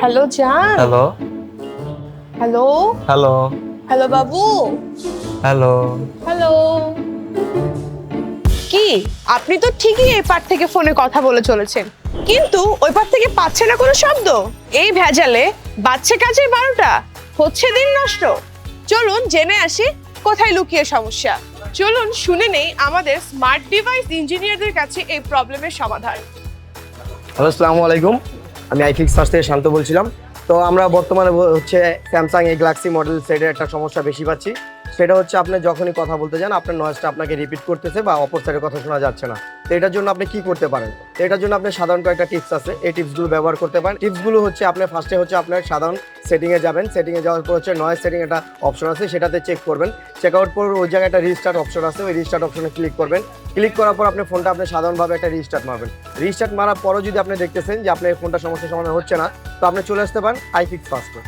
Hello জান hello hello hello hello বাবু hello hello কি? আপনি তো ঠিকই এই পার থেকে ফোনে কথা বলে চলেছেন। কিন্তু ওই পার থেকে পাচ্ছে না কোনো শব্দ। এই ভেজালে বাচ্চা কাজে বারোটা। হচ্ছে দিন নষ্ট। চলুন জেনে আসি কোথায় লুকিয়ে সমস্যা। চলুন শুনে নেই আমাদের স্মার্ট ডিভাইস ইঞ্জিনিয়ারদের কাছে এই প্রবলেমের সমাধান। হ্যালো আসসালামু আলাইকুম আমি আইফিক্স ফার্স্ট থেকে শান্ত বলছিলাম। তো আমরা বর্তমানে হচ্ছে স্যামসাং এই গ্যালাক্সি মডেল সেটের একটা সমস্যা বেশি পাচ্ছি। সেটা হচ্ছে আপনি যখনই কথা বলতে যান, আপনার নয়েজটা আপনাকে রিপিট করতেছে বা অপর সাইডের কথা শোনা যাচ্ছে না। তো এটার জন্য আপনি কি করতে পারেন? তো এটার জন্য আপনি সাধারণ কয়েকটা টিপস আছে। এই টিপসগুলো ব্যবহার করতে পারেন। টিপসগুলো হচ্ছে আপনি ফার্স্টে হচ্ছে আপনার সাধারণ সেটিংয়ে যাবেন। সেটিংয়ে যাওয়ার পর হচ্ছে নয়েজ সেটিং একটা অপশন আছে, সেটাতে চেক করবেন। চেক আউট পর ওই জায়গায় একটা রিস্টার্ট অপশন আছে, ওই রিস্টার্ট অপশনে ক্লিক করবেন। ক্লিক করার পর আপনি ফোনটা আপনি সাধারণভাবে একটা রিস্টার্ট মারবেন। রিস্টার্ট মারার পরও যদি আপনি দেখতেছেন যে আপনার ফোনটা সমস্যার সমাধান হচ্ছে না, তো আপনি চলে আসতে পারেন আইফিক্স ফার্স্টে